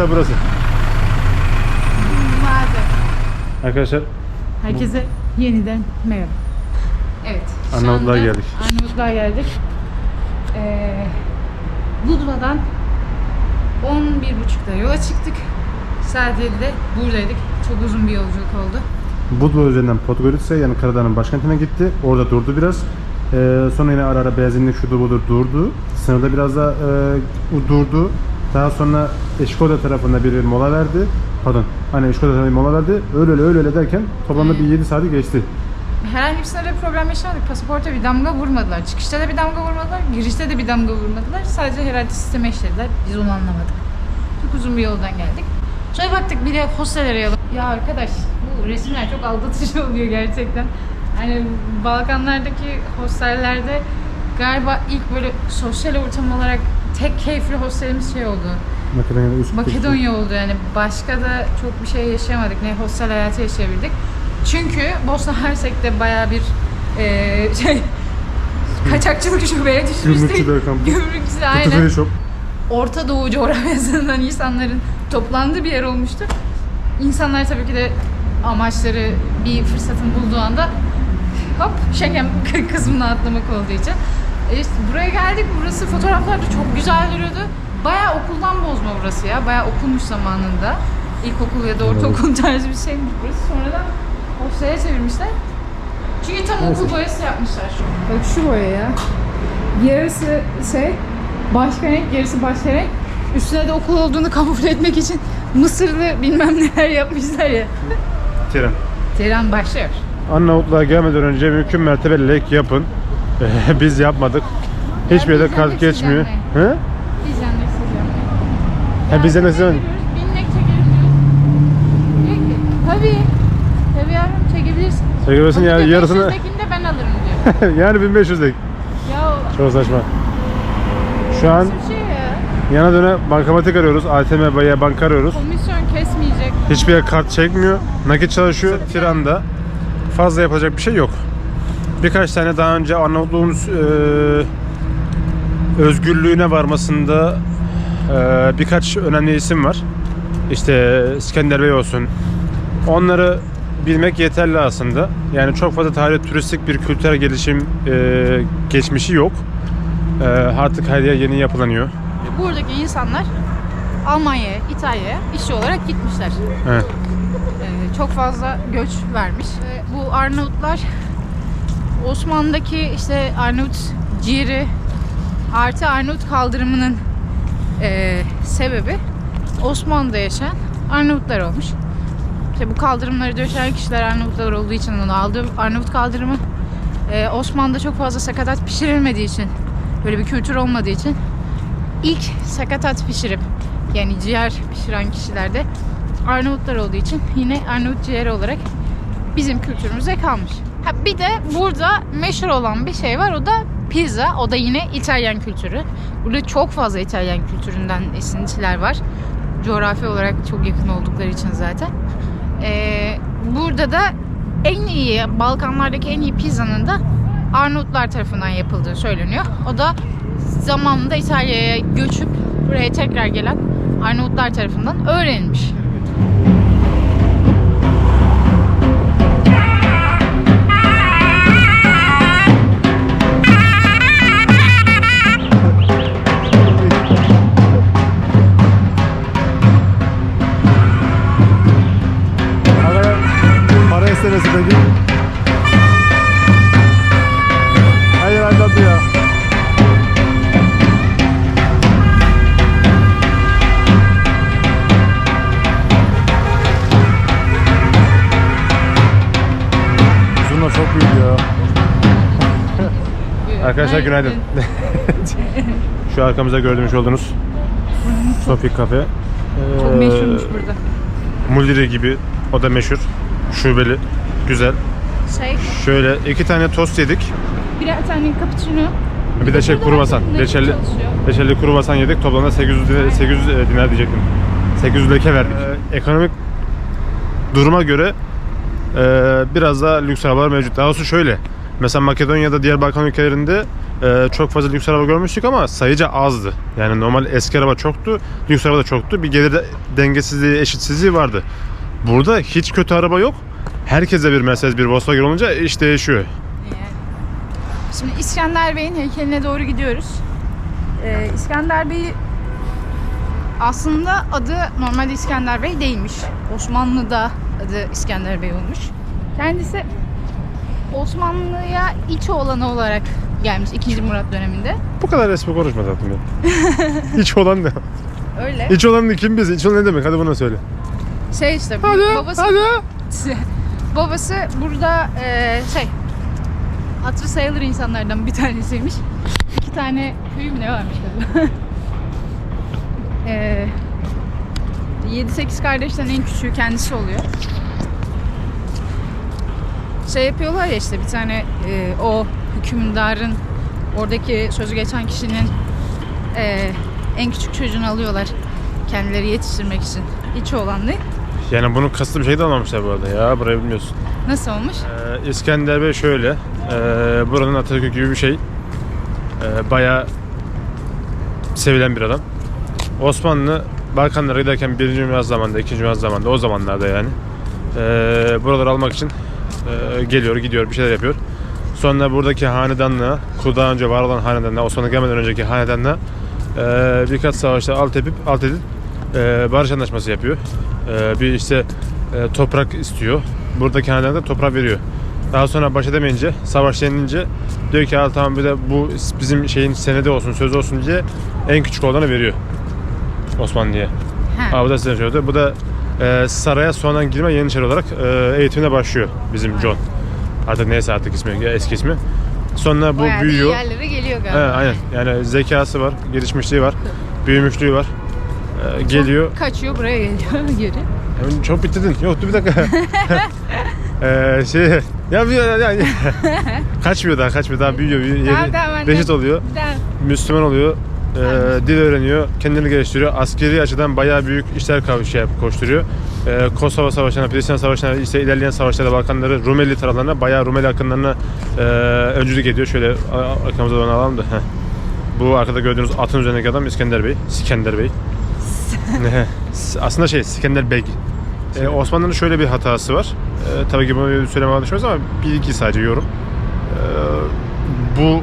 Mesela burası. Madem. Arkadaşlar Herkese yeniden merhaba. Evet. şu Arnavutluğa anda geldik. Arnavutluğa geldik. Ee, Budva'dan 11.30'da yola çıktık. Saat 7'de buradaydık. Çok uzun bir yolculuk oldu. Budva üzerinden Podgorica yani Karadağ'ın başkentine gitti. Orada durdu biraz. Ee, sonra yine ara ara benzinlik şudur budur durdu. Sınırda biraz da e, durdu. Daha sonra Eşkoda tarafında bir mola verdi. Pardon. Hani Eşkoda tarafında bir mola verdi. Öyle öyle öyle öyle derken toplamda bir 7 saati geçti. Herhangi bir sınırda bir problem yaşamadık. Pasaporta bir damga vurmadılar. Çıkışta da bir damga vurmadılar. Girişte de bir damga vurmadılar. Sadece herhalde sisteme işlediler. Biz onu anlamadık. Çok uzun bir yoldan geldik. Şöyle baktık bir de hostel arayalım. Ya arkadaş bu resimler çok aldatıcı oluyor gerçekten. Hani Balkanlardaki hostellerde galiba ilk böyle sosyal ortam olarak tek keyifli hostelimiz şey oldu. Makedonya'da üst Makedonya oldu yani. Başka da çok bir şey yaşayamadık. Ne hostel hayatı yaşayabildik. Çünkü Bosna Hersek'te baya bir eee şey kaçakçılık şubeye düşmüştük. Gümrükçüler kampı. Aynen. Şop. Orta Doğu coğrafyasından insanların toplandığı bir yer olmuştu. İnsanlar tabii ki de amaçları bir fırsatın bulduğu anda hop Schengen kısmına atlamak olduğu için. E işte buraya geldik. Burası fotoğraflarda çok güzel duruyordu. Bayağı okuldan bozma burası ya. Bayağı okulmuş zamanında. İlkokul ya da ortaokul tarzı bir şeymiş burası. Sonradan hostele çevirmişler. Çünkü tam okul boyası yapmışlar şu. Bak şu boya ya. Yarısı şey başka renk, yarısı başka renk. Üstüne de okul olduğunu kamufle etmek için Mısırlı bilmem neler yapmışlar ya. Tren. Tren başlıyor. Arnavutluğa gelmeden önce mümkün mertebe lek yapın. Biz yapmadık. Hiçbir yerde kart geçmiyor. He? Ha, de siz yapmayın. Binmek çekelim diyoruz. Diyor ki tabii. Tabii yavrum çekebilirsin. Çekebilirsin de yarısını 500'dekini de ben alırım diyor. yani 1500'lik. ya Çok saçma. Şu an nasıl şey ya? yana döne bankamatik arıyoruz. ATM veya banka arıyoruz. Komisyon kesmeyecek. Hiçbir yer kart çekmiyor. Nakit çalışıyor. Tiranda fazla yapacak bir şey yok. Birkaç tane daha önce Arnavutluğun e, özgürlüğüne varmasında e, birkaç önemli isim var. İşte İskender Bey olsun. Onları bilmek yeterli aslında. Yani çok fazla tarih turistik bir kültürel gelişim e, geçmişi yok. E, artık her yer yeni yapılanıyor. Buradaki insanlar Almanya'ya, İtalya'ya işçi olarak gitmişler. Evet. Ee, çok fazla göç vermiş. Ve bu Arnavutlar Osmanlı'daki işte Arnavut ciğeri artı Arnavut kaldırımının e, sebebi Osmanlı'da yaşayan Arnavutlar olmuş. İşte bu kaldırımları döşen kişiler Arnavutlar olduğu için onu aldı. Arnavut kaldırımı e, Osmanlı'da çok fazla sakatat pişirilmediği için böyle bir kültür olmadığı için ilk sakatat pişirip yani ciğer pişiren kişilerde Arnavutlar olduğu için yine Arnavut ciğeri olarak bizim kültürümüze kalmış. Ha, bir de burada meşhur olan bir şey var o da pizza. O da yine İtalyan kültürü. Burada çok fazla İtalyan kültüründen esintiler var. Coğrafi olarak çok yakın oldukları için zaten. Ee, burada da en iyi, Balkanlardaki en iyi pizzanın da Arnavutlar tarafından yapıldığı söyleniyor. O da zamanında İtalya'ya göçüp buraya tekrar gelen Arnavutlar tarafından öğrenilmiş. Arkadaşlar günaydın. Şu arkamızda gördüğünüz olduğunuz Sofik Cafe. Çok Ee, meşhurmuş burada. Mulliri gibi o da meşhur. Şubeli. Güzel. Şey, Şöyle iki tane tost yedik. birer tane cappuccino. Bir de şey Burada kruvasan. nakit Reçelli, çalışıyor. reçelli kruvasan yedik. Toplamda 800 dinar, 800 dinar diyecektim. 800 leke verdik. Ee, ekonomik duruma göre e, biraz daha lüks arabalar mevcut. Daha doğrusu şöyle. Mesela Makedonya'da diğer Balkan ülkelerinde e, çok fazla lüks araba görmüştük ama sayıca azdı. Yani normal eski araba çoktu, lüks araba da çoktu. Bir gelir dengesizliği, eşitsizliği vardı. Burada hiç kötü araba yok. Herkese bir Mercedes, bir Volkswagen olunca iş değişiyor. Şimdi İskender Bey'in heykeline doğru gidiyoruz. Ee, İskender Bey aslında adı normalde İskender Bey değilmiş. Osmanlı'da adı İskender Bey olmuş. Kendisi Osmanlı'ya iç oğlanı olarak gelmiş 2. Murat döneminde. Bu kadar resmi konuşma tatlım ya. İç olan ne? Öyle. İç olan kim biz? İç olan ne demek? Hadi bunu söyle. Şey işte babası babası burada e, şey hatırı sayılır insanlardan bir tanesiymiş. İki tane köyü mü ne varmış tabii. e, 7-8 kardeşten en küçüğü kendisi oluyor. Şey yapıyorlar ya işte bir tane e, o hükümdarın oradaki sözü geçen kişinin e, en küçük çocuğunu alıyorlar kendileri yetiştirmek için. İç oğlanlı. Yani bunun kastı bir şey de anlamışlar bu arada ya. Burayı bilmiyorsun. Nasıl olmuş? Ee, İskender Bey şöyle. E, buranın Atatürk gibi bir şey. E, bayağı sevilen bir adam. Osmanlı Balkanlara giderken 1. Dünya zamanında, 2. Dünya zamanında o zamanlarda yani. E, buraları almak için e, geliyor, gidiyor, bir şeyler yapıyor. Sonra buradaki hanedanlığa, ku- daha önce var olan hanedanlığa, Osmanlı gelmeden önceki hanedanlığa e, birkaç savaşta alt edip, alt edip e, barış anlaşması yapıyor. E, bir işte e, toprak istiyor. Buradaki hanedan da toprak veriyor. Daha sonra baş edemeyince, savaş yenilince diyor ki "Al tamam bir de bu bizim şeyin senedi olsun, söz olsun diye en küçük olanı veriyor Osmanlı'ya. Aa, bu da size söyledi. Bu da e, saraya sonradan girme Yeniçeri olarak e, eğitimine başlıyor bizim John. Artık neyse artık ismi, eski ismi. Sonra bu Bayağı büyüyor. yerlere geliyor He, galiba. aynen. Yani zekası var, gelişmişliği var, büyümüşlüğü var. E, geliyor. Kaçıyor buraya geliyor geri. Yani çok bitirdin. Yok dur bir dakika. Eee şey ya bir ya, ya, kaçmıyor daha kaçmıyor daha büyüyor, büyüyor Tamam, yeri- tamam, ben de- reşit oluyor daha Müslüman oluyor Tamam. dil öğreniyor kendini geliştiriyor askeri açıdan bayağı büyük işler şey koşturuyor Eee, Kosova Savaşı'na, Priştine Savaşı'na işte ilerleyen savaşlarda Balkanları Rumeli taraflarına bayağı Rumeli akınlarına eee öncülük ediyor şöyle arkamıza doğru alalım da heh. bu arkada gördüğünüz atın üzerindeki adam İskender Bey İskender Bey? Aslında şey İskender Bey ee, Osmanlı'nın şöyle bir hatası var. Ee, tabii ki bunu söylemeye alışıyoruz ama bir iki sadece yorum. Ee, bu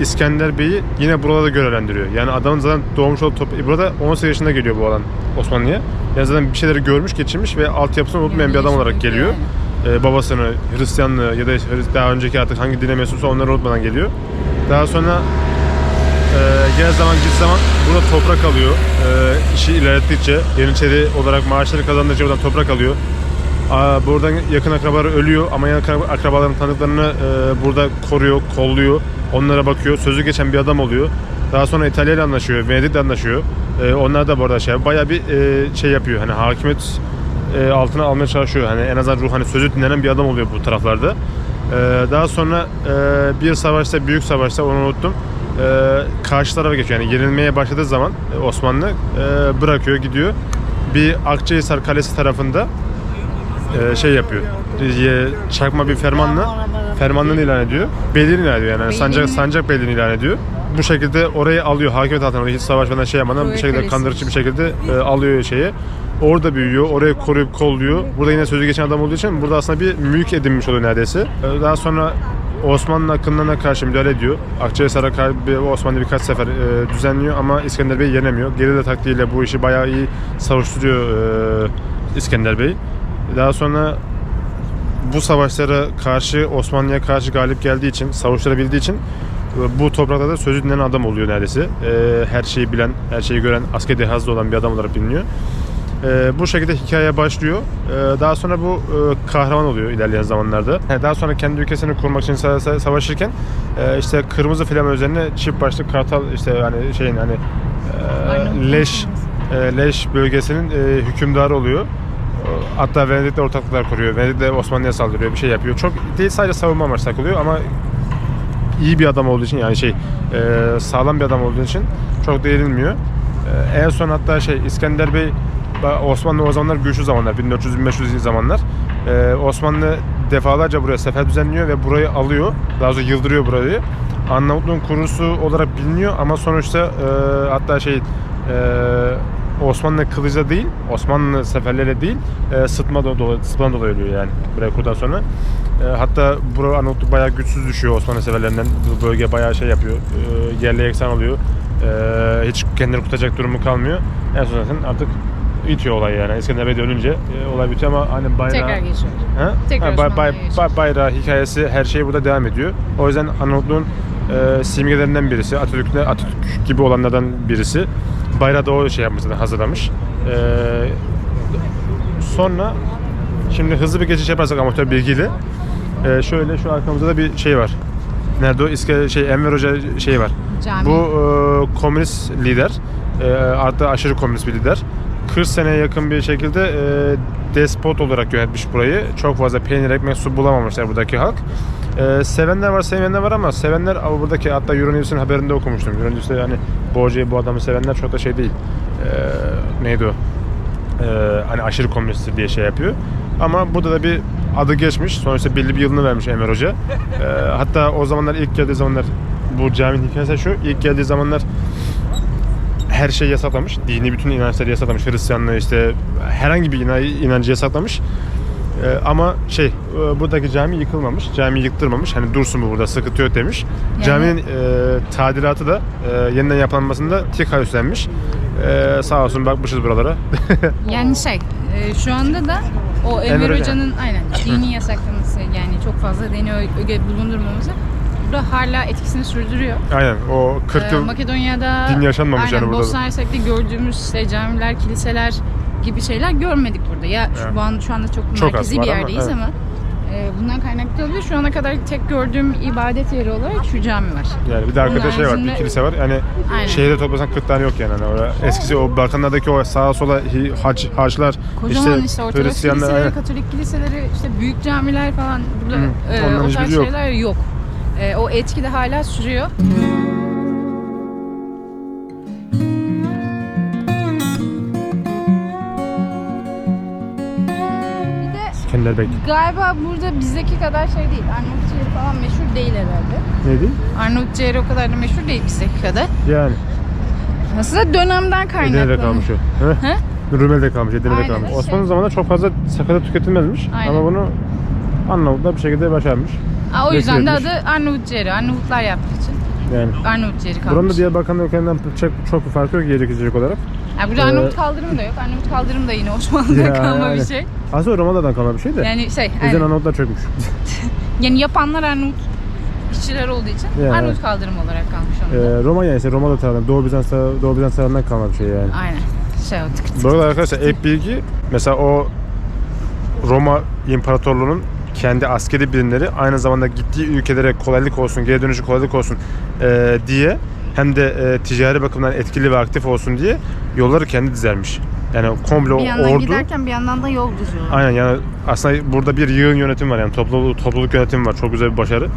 İskender Bey'i yine buralarda görevlendiriyor. Yani adamın zaten doğmuş olduğu top... Burada 18 yaşında geliyor bu adam Osmanlı'ya. Yani zaten bir şeyleri görmüş, geçirmiş ve altyapısını unutmayan bir adam olarak geliyor. Ee, babasını, Hristiyanlığı ya da daha önceki artık hangi dine mensupsa onları unutmadan geliyor. Daha sonra ee, gel zaman git zaman burada toprak alıyor. Ee, işi ilerlettikçe Yeniçeri olarak maaşları kazandıkça buradan toprak alıyor. Aa, buradan yakın akrabaları ölüyor ama yakın akrabaların tanıdıklarını e, burada koruyor, kolluyor. Onlara bakıyor. Sözü geçen bir adam oluyor. Daha sonra İtalya ile anlaşıyor, Venedik'le anlaşıyor. Ee, onlar da bu arada şey bayağı bir e, şey yapıyor. Hani hakimiyet e, altına almaya çalışıyor. Hani en azından ruh hani sözü dinlenen bir adam oluyor bu taraflarda. Ee, daha sonra e, bir savaşta, büyük savaşta onu unuttum. E, karşı tarafa geçiyor. Yani yenilmeye başladığı zaman e, Osmanlı e, bırakıyor, gidiyor. Bir Akçahisar Kalesi tarafında e, şey yapıyor. E, çakma bir fermanla fermanını ilan ediyor. Beyliğini ilan ediyor yani. Sancak, Beyliğini- sancak beyliğini ilan ediyor. Bu şekilde orayı alıyor. Hakimiyet altına. Hiç savaşmadan şey yapmadan bir şekilde kandırıcı bir şekilde e, alıyor şeyi. Orada büyüyor. Orayı koruyup kolluyor. Burada yine sözü geçen adam olduğu için burada aslında bir mülk edinmiş oluyor neredeyse. E, Daha sonra Osmanlı akınlarına karşı müdahale ediyor. Akçahisar'a karşı Osmanlı birkaç sefer e, düzenliyor ama İskender Bey yenemiyor. Gerilla taktiğiyle bu işi bayağı iyi savuşturuyor e, İskender Bey. Daha sonra bu savaşlara karşı Osmanlı'ya karşı galip geldiği için, savuşturabildiği için e, bu topraklarda sözü dinlenen adam oluyor neredeyse. E, her şeyi bilen, her şeyi gören, askeri dehası olan bir adam olarak biliniyor. E, bu şekilde hikaye başlıyor. E, daha sonra bu e, kahraman oluyor ilerleyen zamanlarda. E, Daha sonra kendi ülkesini kurmak için sa- sa- savaşırken e, işte kırmızı flama üzerine çift başlı kartal işte yani şeyin hani e, leş e, leş bölgesinin e, hükümdarı oluyor. Hatta Venedik'te ortaklıklar kuruyor. Venedik'te Osmanlı'ya saldırıyor, bir şey yapıyor. Çok değil sadece savunma amaçlı takılıyor ama iyi bir adam olduğu için yani şey e, sağlam bir adam olduğu için çok değinilmiyor. E, en son hatta şey İskender Bey Osmanlı o zamanlar güçlü zamanlar 1400-1500 zamanlar. E, Osmanlı defalarca buraya sefer düzenliyor ve burayı alıyor. Daha sonra yıldırıyor burayı. Arnavutluğun kurusu olarak biliniyor ama sonuçta e, hatta şey e, Osmanlı kılıca değil, Osmanlı seferlere değil, e, sıtma do- dolayı, sıtmadan dolayı ölüyor yani buraya kurduktan sonra. E, hatta bura Arnavutluk bayağı güçsüz düşüyor Osmanlı seferlerinden. Bu bölge bayağı şey yapıyor, e, yerle yeksan oluyor. E, hiç kendini kurtaracak durumu kalmıyor. En son zaten artık itiyor olay yani. İskender Bey de ölünce e, olay bitiyor ama hani bayrağı... Tekrar geçiyor. Ha? Tekrar Ha, bay- bay- bay- bayrağı, hikayesi, her şey burada devam ediyor. O yüzden Arnavutluğun e, simgelerinden birisi, Atatürk'le Atatürk gibi olanlardan birisi. Bayrağı da o şey yapmış zaten hazırlamış. E, sonra şimdi hızlı bir geçiş yaparsak amatör bilgiyle e, şöyle şu arkamızda da bir şey var. Nerede o? İske, şey Enver Hoca şey var. Cami. Bu e, komünist lider. E, artı aşırı komünist bir lider. 40 seneye yakın bir şekilde e, despot olarak yönetmiş burayı. Çok fazla peynir, ekmek, su bulamamışlar buradaki halk. E, sevenler var, sevmeyenler var ama sevenler buradaki hatta Euronews'un haberinde okumuştum. Euronews'te yani bu hocayı, bu adamı sevenler çok da şey değil. E, neydi o? Ee, hani aşırı komünist diye şey yapıyor. Ama burada da bir adı geçmiş. Sonuçta belli bir yılını vermiş Enver Hoca. Ee, hatta o zamanlar ilk geldiği zamanlar bu caminin hikayesi şu. İlk geldiği zamanlar her şeyi yasaklamış. Dini bütün inançları yasaklamış. Hristiyanlığı işte herhangi bir ina- inancı yasaklamış. Ee, ama şey e, buradaki cami yıkılmamış. Cami yıktırmamış. Hani dursun bu burada sıkıntı yok demiş. Yani- Caminin e, tadilatı da e, yeniden yapılanmasında TİKA üstlenmiş. E, sağ olsun bakmışız buralara. Yani şey, e, şu anda da o Enver Enver Hoca. Hoca'nın aynen dini yasaklaması yani çok fazla dini ö- öge bulundurmaması burada hala etkisini sürdürüyor. Aynen o 40 Ee, yıl Makedonya'da din yaşanmamış aynen, yani burada da. Bosna Hersek'te gördüğümüz işte camiler, kiliseler gibi şeyler görmedik burada. Ya şu, Evet. an, şu anda çok, Çok merkezi bir var ama, yerdeyiz evet. ama e, bundan kaynaklı olabilir. Şu ana kadar tek gördüğüm ibadet yeri olarak şu cami var. Yani bir de arkada Onun şey var, bir kilise var. Yani Aynen. şehirde toplasan 40 tane yok yani. Hani orada eskisi o Balkanlardaki o sağa sola hac, haclar, Kocaman işte, Ortodoks Hristiyanlar, kiliseleri, aynen. Katolik kiliseleri, işte büyük camiler falan burada Hı, e, o tarz hiçbiri yok. şeyler yok. E, o etki de hala sürüyor. Bir de Kendileri galiba burada bizdeki kadar şey değil. Arnavut ciğeri falan meşhur değil herhalde. Neydi? Arnavut ciğeri o kadar da meşhur değil bizdeki kadar. Yani Aslında dönemden Edirne'de kaynaklı. kalmış o. He? Rumeli'de kalmış, Edirne'de Aynen, kalmış. şey- Osmanlı zamanında çok fazla sakata tüketilmezmiş. Aynen. Ama bunu Arnavutlar bir şekilde başarmış. Aa, o yüzden de adı Arnavut ciğeri. Arnavutlar yaptığı için Yani. Arnavut ciğeri kalmış. Buranın da Diyarbakır'ın ülkelerinden çok, çok bir farkı yok yiyecek içecek olarak. Yani burada Ee, Arnavut kaldırımı da yok. Arnavut kaldırım da yine Osmanlı'da Ya, kalma yani. bir şey. Aslında Roma'dan kalma bir şey de. Yani şey, yüzden aynen. Arnavutlar çökmüş. yani yapanlar Arnavut işçiler olduğu için Ya. Arnavut kaldırım olarak kalmış onda. ee, Roma yani ise Roma'da tarafından, Doğu Bizans, Doğu Bizans tarafından kalma bir şey yani. Aynen. Şey o tık tık. Bu arada arkadaşlar ek bilgi mesela o Roma İmparatorluğu'nun kendi askeri birimleri aynı zamanda gittiği ülkelere kolaylık olsun, geri dönüşü kolaylık olsun eee, diye hem de eee, ticari bakımdan etkili ve aktif olsun diye yolları kendi dizermiş. Yani komple Bir yandan ordu giderken bir yandan da yol düzüyorlar. Aynen yani aslında burada bir yığın yönetim var yani topluluk, topluluk yönetimi var çok güzel bir başarı.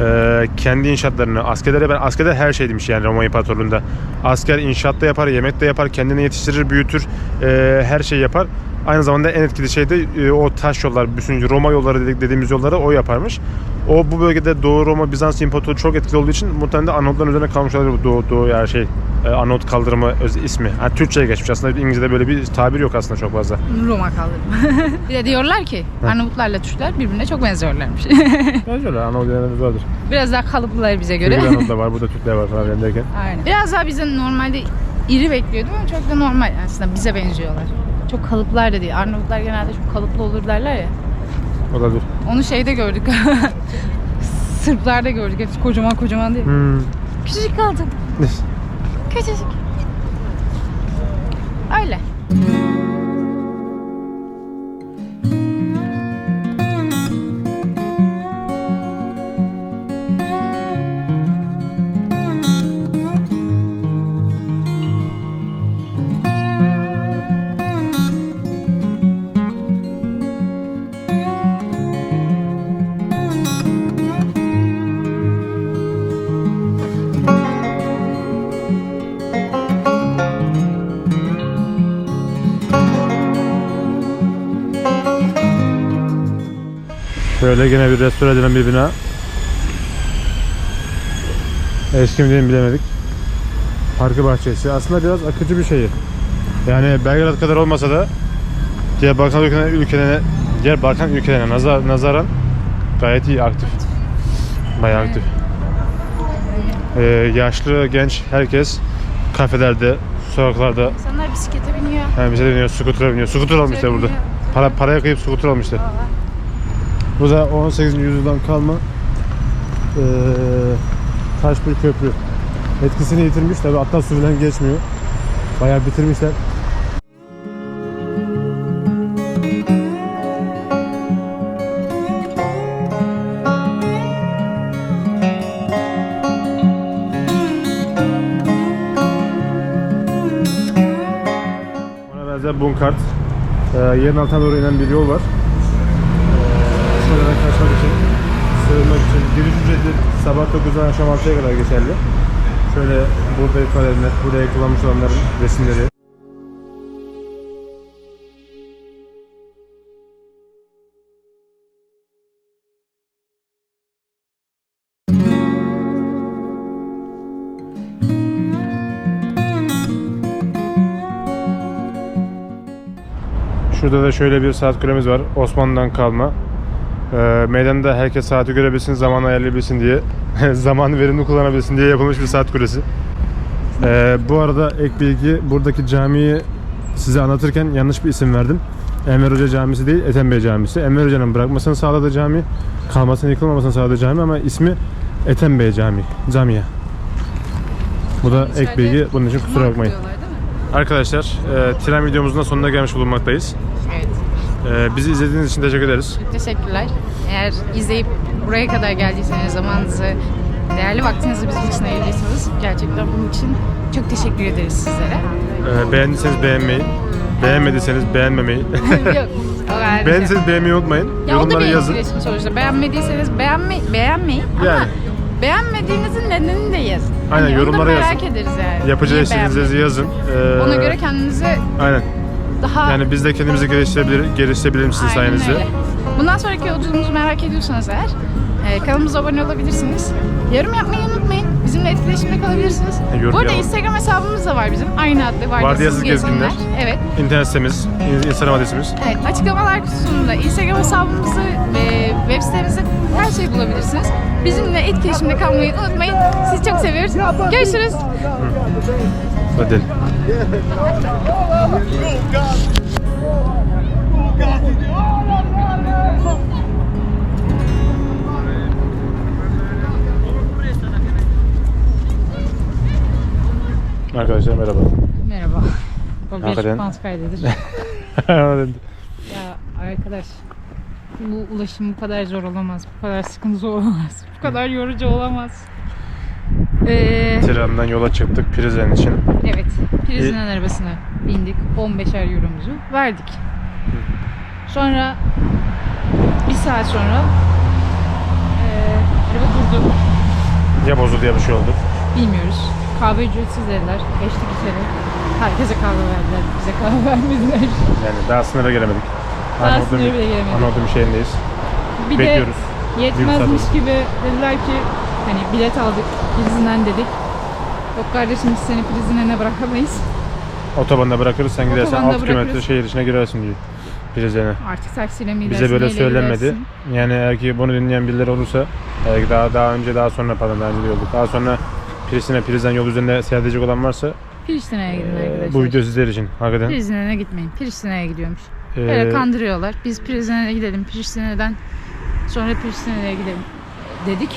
Ee, kendi inşaatlarını askerlere ben askerde her şey demiş yani Roma İmparatorluğu'nda. Asker inşaatta yapar, yemek de yapar, kendini yetiştirir, büyütür, ee, her şey yapar. Aynı zamanda en etkili şey de e, o taş yollar, bütün Roma yolları dediğimiz yolları o yaparmış. O bu bölgede Doğu Roma Bizans İmparatorluğu çok etkili olduğu için muhtemelen de Arnavutların üzerine kalmış olabilir bu Doğu, Doğu yani şey e, Arnavut kaldırımı öz, ismi. Ha, Türkçe'ye geçmiş aslında İngilizce'de böyle bir tabir yok aslında çok fazla. Roma kaldırım. bir de diyorlar ki Arnavutlarla Türkler birbirine çok benziyorlarmış. Öyle Arnavut yerlerimiz vardır. Biraz daha kalıplılar bize göre. Çünkü Arnavut da var, burada Türkler var falan derken. Aynen. Biraz daha bize normalde iri bekliyordum ama çok da normal aslında bize benziyorlar. Çok kalıplar da değil. Arnavutlar genelde çok kalıplı olur derler ya. Olabilir. Onu şeyde gördük. Sırplarda gördük. Hepsi kocaman kocaman değil. Hmm. Küçücük kaldı. Küçücük. Şöyle gene bir restore edilen bir bina. Eski mi bilemedik. Parkı bahçesi. Aslında biraz akıcı bir şehir. Yani Belgrad kadar olmasa da diğer Balkan ülkelerine, ülkelerine diğer Balkan ülkelerine nazar, nazaran gayet iyi aktif. Bayağı aktif. Ee, yaşlı, genç herkes kafelerde, sokaklarda. İnsanlar bisiklete biniyor. Yani bisiklete biniyor, skutura biniyor. Skutur almışlar burada. Para, paraya kıyıp skutur almışlar. Vallahi. Bu da 18. yüzyıldan kalma ee, taş bir köprü. Etkisini yitirmiş tabi attan sürülen geçmiyor. Bayağı bitirmişler. Buna benzer bunkart. Ee, yerin altına doğru inen bir yol var ulaşmak için, sığınmak için. Giriş ücreti sabah 9'dan akşam 6'ya kadar geçerli. Şöyle burada yukarıda buraya kullanmış olanların resimleri. Şurada da şöyle bir saat kulemiz var. Osmanlı'dan kalma e, meydanda herkes saati görebilsin, zaman ayarlayabilsin diye, zaman verimli kullanabilsin diye yapılmış bir saat kulesi. E, bu arada ek bilgi, buradaki camiyi size anlatırken yanlış bir isim verdim. Enver Hoca Camisi değil, Ethem Bey Camisi. Enver Hoca'nın bırakmasını sağladı cami, kalmasını yıkılmamasını sağladı cami ama ismi Ethem Bey Camii, camiye. Bu da ek bilgi, bunun için kusura bakmayın. Arkadaşlar, e, tren videomuzun da sonuna gelmiş bulunmaktayız. Evet. Ee, bizi izlediğiniz için teşekkür ederiz. Teşekkürler. Eğer izleyip buraya kadar geldiyseniz, zamanınızı, değerli vaktinizi bizim için ayırdıysanız gerçekten bunun için çok teşekkür ederiz sizlere. Ee, beğendiyseniz beğenmeyi, beğenmediyseniz beğenmemeyi. Yok. Beğendiyseniz beğenmeyi unutmayın. Ya Yorumlara o da bir yazın. sonuçta. Beğenmediyseniz beğenme, beğenmeyin ama Yani. beğenmediğinizin nedenini de yazın. Aynen, Hani onu da yorumlara merak yazın. ederiz yani. Yapıcı Niye yazın. Ee, Ona göre kendinize Aynen daha... Yani biz de kendimizi geliştirebilir, geliştirebilir misiniz Aynen sayenizde? Bundan sonraki yolculuğumuzu merak ediyorsanız eğer e, kanalımıza abone olabilirsiniz. Yorum yapmayı unutmayın. Bizimle etkileşimde kalabilirsiniz. E, yorum Bu arada. Instagram hesabımız da var bizim. Aynı adlı Vardiyasız Gezginler. Evet. İnternet sitemiz, Instagram adresimiz. Evet, açıklamalar kutusunda Instagram hesabımızı ve web sitemizde her şeyi bulabilirsiniz. Bizimle etkileşimde kalmayı unutmayın. Sizi çok seviyoruz. Görüşürüz. Hadi. Arkadaşlar merhaba. Merhaba. Bobya Hakikaten- çıkmaz kaydedir. ya arkadaş bu ulaşım bu kadar zor olamaz. Bu kadar sıkıntı olamaz. Bu kadar yorucu olamaz. Ee, Prizen'den yola çıktık Prizen için. Evet. Prizen'in e- arabasına bindik. 15'er euromuzu verdik. Sonra bir saat sonra e, araba durdu. Ya bozuldu ya bir şey oldu. Bilmiyoruz. Kahve ücretsiz dediler. Geçtik içeri. Herkese kahve verdiler. Bize kahve vermediler. Yani daha sınıra gelemedik. Daha Anadolu sınıra bile gelemedik. Anadolu'nun şehrindeyiz. Bir Bekliyoruz. de yetmezmiş gibi dediler ki hani bilet aldık izinden dedik. Yok kardeşim biz seni prizine ne bırakamayız. Otobanda bırakırız sen gidersen Otobanda 6 kilometre şehir içine girersin diyor prizine. Artık taksiyle mi Bize böyle söylenmedi. gidersin? Yani eğer ki bunu dinleyen birileri olursa eğer ki daha daha önce daha sonra pardon daha önce diyorduk. Daha sonra Pristina Prizden yol üzerinde seyahat edecek olan varsa Priştine'ye gidin arkadaşlar. bu video sizler için hakikaten. Pristine'ye gitmeyin. Pristine'ye gidiyormuş. Böyle kandırıyorlar. Biz Pristine'ye gidelim. Pristine'den sonra Pristine'ye gidelim dedik.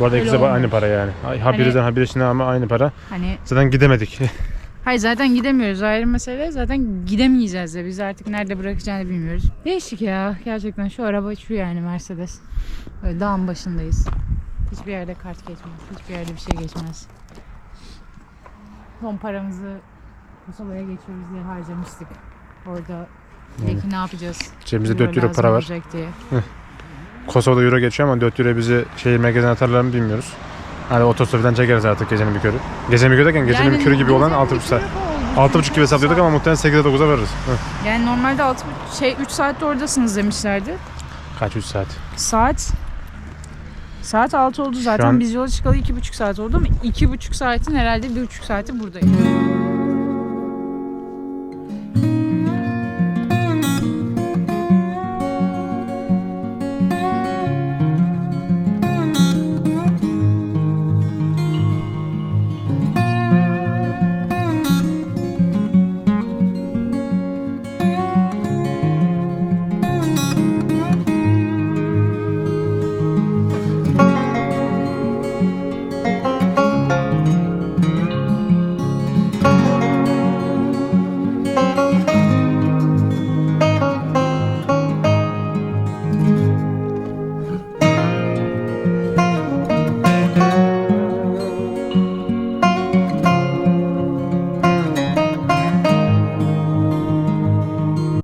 Bu arada ikisi aynı para yani. Habirden hani, habire ama aynı para. Hani zaten gidemedik. Hayır zaten gidemiyoruz ayrı mesele. Zaten gidemeyeceğiz de biz artık nerede bırakacağını bilmiyoruz. Değişik ya gerçekten şu araba şu yani Mercedes. Böyle dağın başındayız. Hiçbir yerde kart geçmez. Hiçbir yerde bir şey geçmez. Son paramızı Kosova'ya geçiyoruz diye harcamıştık. Orada peki ne yapacağız? Cebimizde 4 euro para var. Diye. Kosova'da euro geçiyor ama 4 euro bizi şehir merkezine atarlar mı bilmiyoruz. Hani otostop çekeriz artık gecenin bir körü. Gecenin bir körü derken gecenin bir körü gibi olan 6,5 saat. 6,5 gibi hesaplıyorduk ama muhtemelen 8'e 9'a varırız. Hı. Yani normalde 6, şey 3 saatte oradasınız demişlerdi. Kaç 3 saat? Saat Saat 6 oldu zaten. An... Biz yola çıkalı 2,5 saat oldu ama 2,5 saatin herhalde 1,5 saati buradayız.